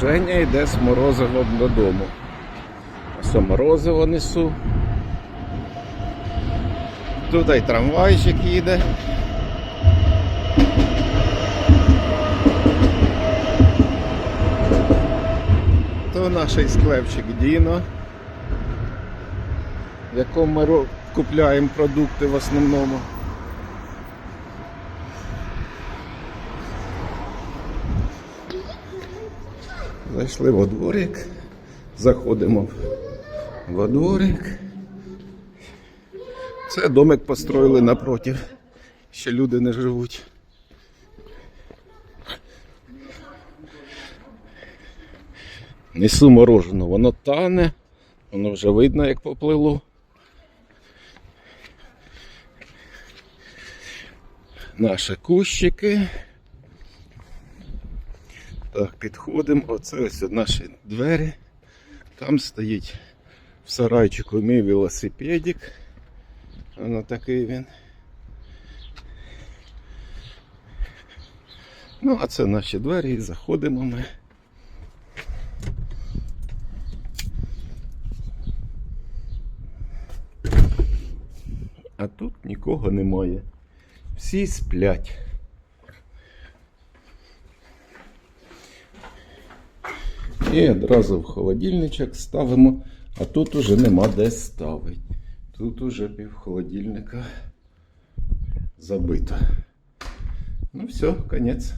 Женя йде з морозивом додому. Ось морозиво несу. Тут і трамвайчик їде. То наш склепчик Діно, в якому ми купляємо продукти в основному. Зайшли во дворик, заходимо во дворик. Це домик построїли напротив. Ще люди не живуть. Несу морожену, воно тане, воно вже видно, як поплило. Наші кущики. Так, підходимо. Оце ось наші двері. Там стоїть в сарайчику мій велосипедик. Воно такий він. Ну, а це наші двері і заходимо ми. А тут нікого немає. Всі сплять. І одразу в холодильничок ставимо, а тут уже нема де ставити. Тут уже пів холодильника забито. Ну все, конець.